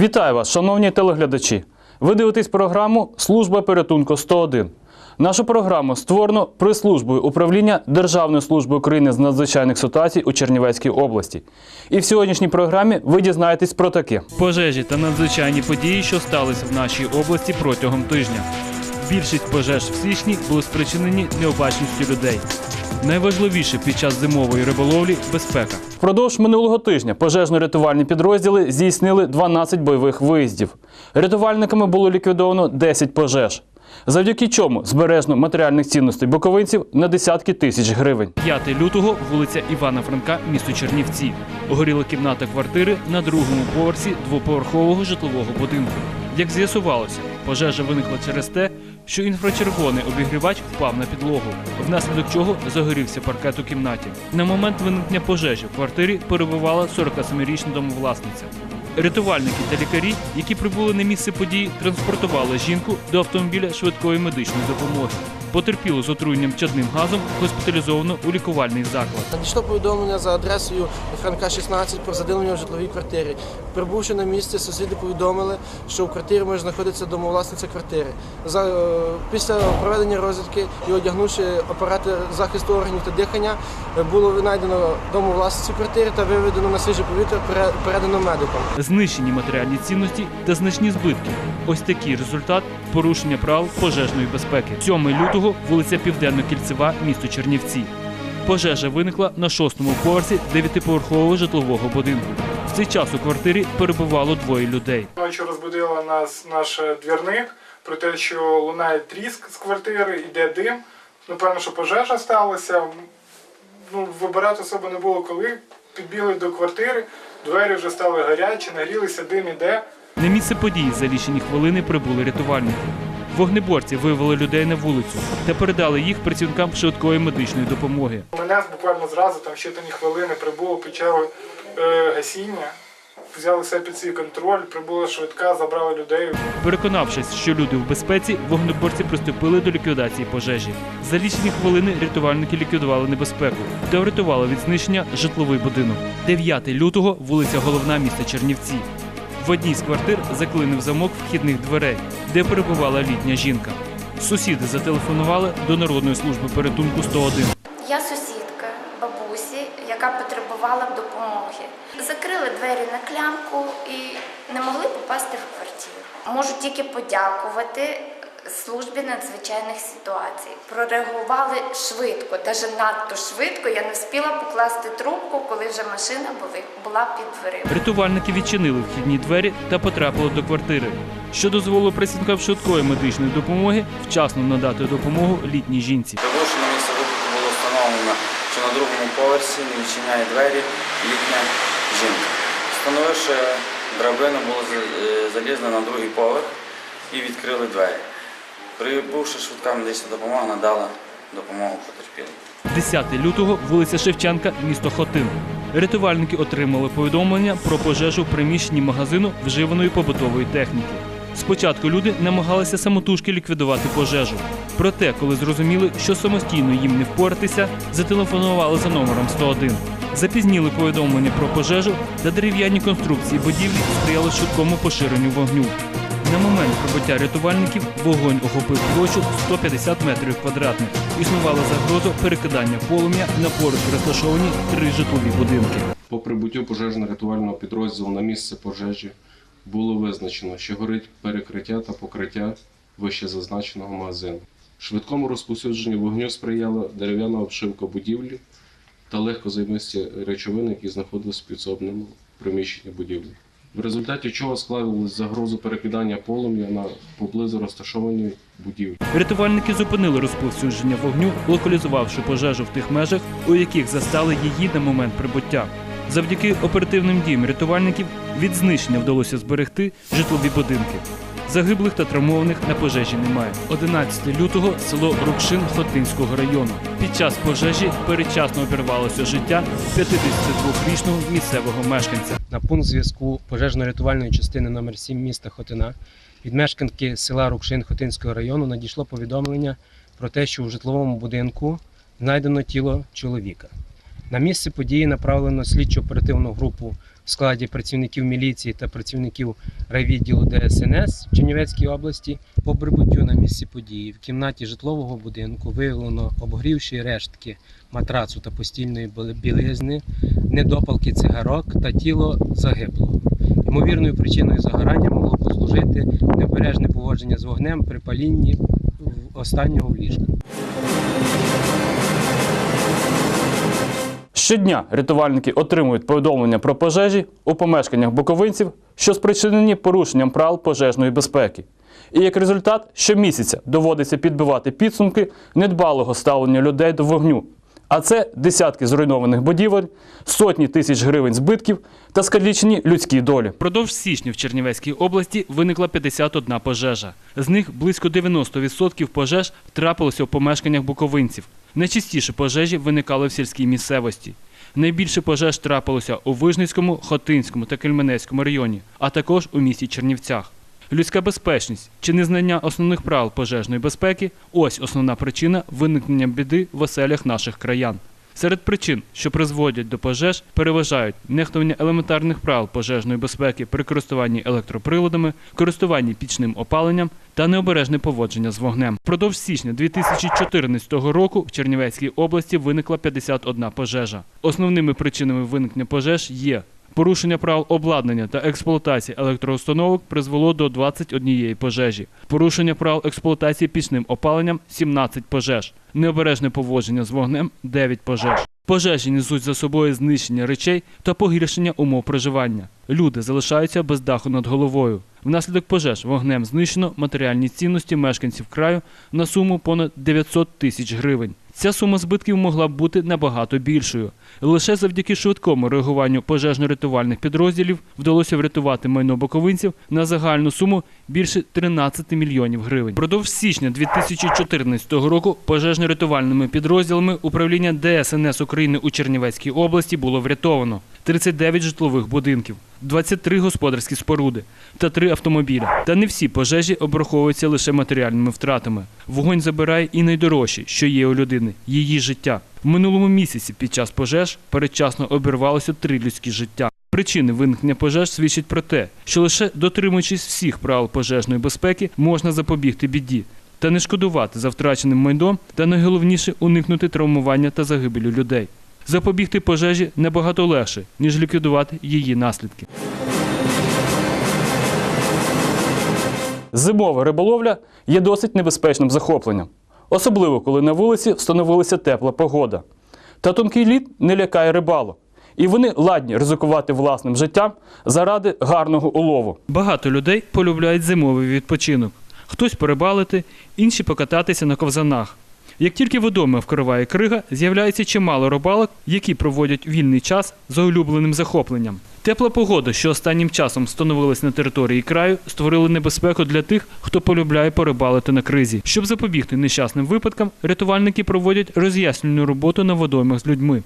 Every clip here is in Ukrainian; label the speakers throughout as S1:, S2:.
S1: Вітаю вас, шановні телеглядачі. Ви дивитесь програму Служба порятунку 101. Нашу програму створено при службою управління Державної служби України з надзвичайних ситуацій у Чернівецькій області. І в сьогоднішній програмі ви дізнаєтесь про таке: пожежі та надзвичайні події, що сталися в нашій області протягом тижня. Більшість пожеж в січні були спричинені необачністю людей. Найважливіше під час зимової риболовлі безпека. Впродовж минулого тижня пожежно-рятувальні підрозділи здійснили 12 бойових виїздів. Рятувальниками було ліквідовано 10 пожеж. Завдяки чому збережено матеріальних цінностей буковинців на десятки тисяч гривень. 5 лютого, вулиця Івана Франка, місто Чернівці. Горіла кімната квартири на другому поверсі двоповерхового житлового будинку. Як з'ясувалося, пожежа виникла через те, що інфрачервоний обігрівач впав на підлогу, внаслідок чого загорівся паркет у кімнаті. На момент виникнення пожежі в квартирі перебувала 47-річна домовласниця. Рятувальники та лікарі, які прибули на місце події, транспортували жінку до автомобіля швидкої медичної допомоги. Потерпілу з отруєнням чадним газом госпіталізовано у лікувальний заклад.
S2: Надійшло повідомлення за адресою Франка 16 про задимлення в житловій квартирі. Прибувши на місце, сусіди повідомили, що в квартирі може знаходитися домовласниця квартири. За, е, після проведення розвідки і одягнувши апарати захисту органів та дихання, е, було знайдено домовласниці квартири та виведено на свіже повітря, передано медикам.
S1: Знищені матеріальні цінності та значні збитки. Ось такий результат порушення правил пожежної безпеки. 7 лютого, вулиця Південно-Кільцева, місто Чернівці. Пожежа виникла на шостому поверсі дев'ятиповерхового житлового будинку. В цей час у квартирі перебувало двоє людей.
S3: Ночі розбудила нас наш двірник про те, що лунає тріск з квартири, йде дим. Напевно, що пожежа сталася. Ну, вибирати особи не було коли. Підбігли до квартири, двері вже стали гарячі, нагрілися, дим іде.
S1: На місце події за лічені хвилини прибули рятувальники. Вогнеборці вивели людей на вулицю та передали їх працівникам швидкої медичної допомоги.
S3: Мене буквально зразу, там щитані хвилини, прибуло, почали е, гасіння, взяли все під свій контроль, прибула швидка, забрали людей.
S1: Переконавшись, що люди в безпеці, вогнеборці приступили до ліквідації пожежі. За лічені хвилини рятувальники ліквідували небезпеку та врятували від знищення житловий будинок. 9 лютого, вулиця Головна міста Чернівці. В одній з квартир заклинив замок вхідних дверей, де перебувала літня жінка. Сусіди зателефонували до Народної служби порятунку 101.
S4: Я сусідка бабусі, яка потребувала допомоги. Закрили двері на клямку і не могли попасти в квартиру. Можу тільки подякувати службі надзвичайних ситуацій. Прореагували швидко, навіть надто швидко. Я не встигла покласти трубку, коли вже машина була під дверима.
S1: Рятувальники відчинили вхідні двері та потрапили до квартири, що дозволило працівникам швидкої медичної допомоги вчасно надати допомогу літній жінці.
S5: Прибувши на місце вибуху було встановлено, що на другому поверсі не відчиняє двері літня жінка. Встановивши драбину, було е, на другий поверх і відкрили двері. Прибувши швидка медична допомога, надала допомогу потерпілим.
S1: 10 лютого, вулиця Шевченка, місто Хотин. Рятувальники отримали повідомлення про пожежу в приміщенні магазину вживаної побутової техніки. Спочатку люди намагалися самотужки ліквідувати пожежу. Проте, коли зрозуміли, що самостійно їм не впоратися, зателефонували за номером 101. Запізніли повідомлення про пожежу та дерев'яні конструкції будівлі сприяли швидкому поширенню вогню. На момент прибуття рятувальників вогонь охопив площу 150 метрів квадратних. Існувала загроза перекидання полум'я на поруч розташовані три житлові будинки.
S6: По прибуттю пожежно-рятувального підрозділу на місце пожежі було визначено, що горить перекриття та покриття вище зазначеного магазину. Швидкому розповсюдженню вогню сприяла дерев'яна обшивка будівлі та легкозаймисті речовини, які знаходились в підсобному приміщенні будівлі. В результаті чого склалась загрозу перекидання полум'я на поблизу розташованій будівлі.
S1: Рятувальники зупинили розповсюдження вогню, локалізувавши пожежу в тих межах, у яких застали її на момент прибуття. Завдяки оперативним діям рятувальників від знищення вдалося зберегти житлові будинки. Загиблих та травмованих на пожежі немає. 11 лютого село Рукшин Хотинського району. Під час пожежі передчасно обірвалося життя 52-річного місцевого мешканця.
S7: На пункт зв'язку пожежно-рятувальної частини номер 7 міста Хотина від мешканки села Рукшин Хотинського району надійшло повідомлення про те, що у житловому будинку знайдено тіло чоловіка. На місце події направлено слідчо оперативну групу в складі працівників міліції та працівників райвідділу ДСНС в області. По прибуттю на місці події в кімнаті житлового будинку виявлено обгрівші рештки матрацу та постільної білизни, недопалки цигарок та тіло загиблого. Ймовірною причиною загорання могло послужити необережне поводження з вогнем при палінні останнього в ліжку.
S1: Щодня рятувальники отримують повідомлення про пожежі у помешканнях буковинців, що спричинені порушенням правил пожежної безпеки. І як результат, щомісяця доводиться підбивати підсумки недбалого ставлення людей до вогню. А це десятки зруйнованих будівель, сотні тисяч гривень збитків та скалічені людські долі. Продовж січня в Чернівецькій області виникла 51 пожежа. З них близько 90% пожеж трапилося у помешканнях буковинців. Найчастіше пожежі виникали в сільській місцевості. Найбільше пожеж трапилося у Вижницькому, Хотинському та Кельменецькому районі, а також у місті Чернівцях. Людська безпечність чи незнання основних правил пожежної безпеки ось основна причина виникнення біди в оселях наших краян. Серед причин, що призводять до пожеж, переважають нехтування елементарних правил пожежної безпеки при користуванні електроприладами, користуванні пічним опаленням та необережне поводження з вогнем. Впродовж січня 2014 року в Чернівецькій області виникла 51 пожежа. Основними причинами виникнення пожеж є Порушення правил обладнання та експлуатації електроустановок призвело до 21 пожежі. Порушення правил експлуатації пічним опаленням 17 пожеж. Необережне поводження з вогнем 9 пожеж. Пожежі несуть за собою знищення речей та погіршення умов проживання. Люди залишаються без даху над головою. Внаслідок пожеж вогнем знищено матеріальні цінності мешканців краю на суму понад 900 тисяч гривень. Ця сума збитків могла б бути набагато більшою. Лише завдяки швидкому реагуванню пожежно-рятувальних підрозділів вдалося врятувати майно боковинців на загальну суму більше 13 мільйонів гривень. Продовж січня 2014 року пожежно-рятувальними підрозділами управління ДСНС України у Чернівецькій області було врятовано 39 житлових будинків, 23 господарські споруди та 3 автомобілі. Та не всі пожежі обраховуються лише матеріальними втратами. Вогонь забирає і найдорожче, що є у людини її життя. В минулому місяці під час пожеж передчасно обірвалося три людські життя. Причини виникнення пожеж свідчать про те, що лише дотримуючись всіх правил пожежної безпеки можна запобігти біді та не шкодувати за втраченим майном, та найголовніше уникнути травмування та загибелю людей. Запобігти пожежі набагато легше, ніж ліквідувати її наслідки. Зимова риболовля є досить небезпечним захопленням, особливо коли на вулиці встановилася тепла погода. Та тонкий лід не лякає рибалок, і вони ладні ризикувати власним життям заради гарного улову. Багато людей полюбляють зимовий відпочинок. Хтось порибалити, інші покататися на ковзанах. Як тільки водойми вкриває крига, з'являється чимало рибалок, які проводять вільний час за улюбленим захопленням. Тепла погода, що останнім часом встановилась на території краю, створили небезпеку для тих, хто полюбляє порибалити на кризі. Щоб запобігти нещасним випадкам, рятувальники проводять роз'яснювальну роботу на водоймах з людьми.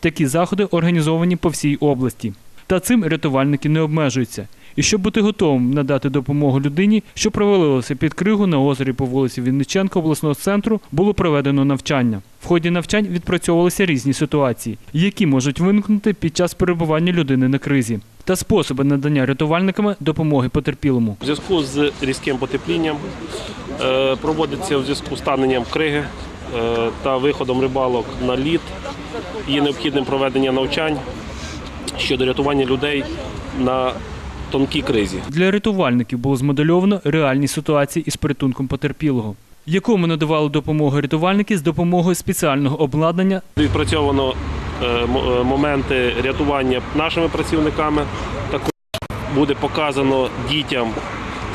S1: Такі заходи організовані по всій області. Та цим рятувальники не обмежуються. І щоб бути готовим надати допомогу людині, що провалилася під кригу на озері по вулиці Вінниченка обласного центру, було проведено навчання. В ході навчань відпрацьовувалися різні ситуації, які можуть виникнути під час перебування людини на кризі, та способи надання рятувальниками допомоги потерпілому.
S8: У зв'язку з різким потеплінням е, проводиться у зв'язку з таненням криги е, та виходом рибалок на лід. Є необхідним проведення навчань щодо рятування людей на тонкій кризі.
S1: Для рятувальників було змодельовано реальні ситуації із порятунком потерпілого, якому надавали допомогу рятувальники з допомогою спеціального обладнання
S8: Відпрацьовано е, е, моменти рятування нашими працівниками. Також буде показано дітям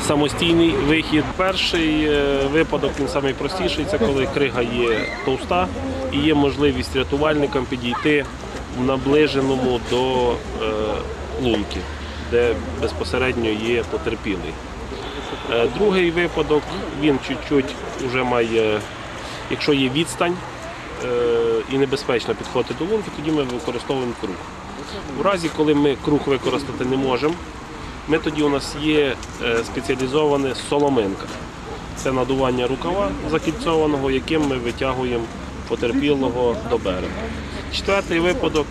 S8: самостійний вихід. Перший е, випадок він найпростіший, це коли крига є товста і є можливість рятувальникам підійти в наближеному до лунки, де безпосередньо є потерпілий. Е, Другий випадок він чуть-чуть вже має, якщо є відстань е, і небезпечно підходити до лунки, тоді ми використовуємо круг. У разі, коли ми круг використати не можемо, ми тоді у нас є е, спеціалізоване соломинка. Це надування рукава закільцованого, яким ми витягуємо потерпілого до берега. Четвертий випадок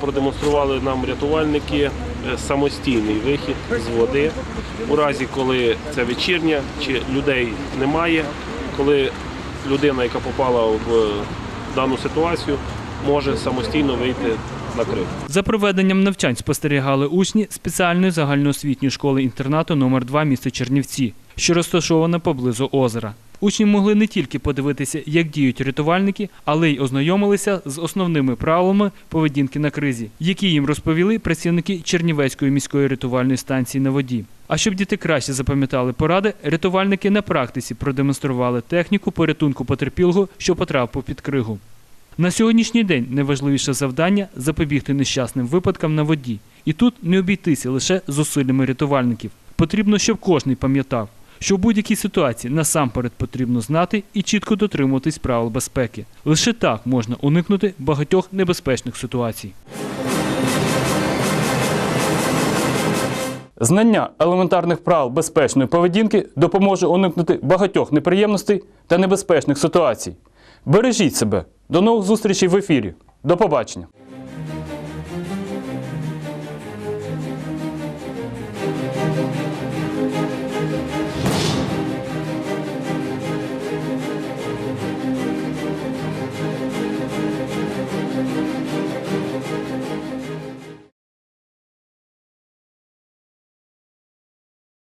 S8: продемонстрували нам рятувальники самостійний вихід з води у разі, коли це вечірня чи людей немає, коли людина, яка попала в дану ситуацію, може самостійно вийти на крик.
S1: За проведенням навчань спостерігали учні спеціальної загальноосвітньої школи-інтернату номер 2 міста Чернівці, що розташована поблизу озера. Учні могли не тільки подивитися, як діють рятувальники, але й ознайомилися з основними правилами поведінки на кризі, які їм розповіли працівники Чернівецької міської рятувальної станції на воді. А щоб діти краще запам'ятали поради, рятувальники на практиці продемонстрували техніку порятунку потерпілого, що потрапив під кригу. На сьогоднішній день найважливіше завдання запобігти нещасним випадкам на воді. І тут не обійтися лише зусиллями рятувальників. Потрібно, щоб кожний пам'ятав, що в будь-якій ситуації насамперед потрібно знати і чітко дотримуватись правил безпеки. Лише так можна уникнути багатьох небезпечних ситуацій. Знання елементарних правил безпечної поведінки допоможе уникнути багатьох неприємностей та небезпечних ситуацій. Бережіть себе. До нових зустрічей в ефірі. До побачення.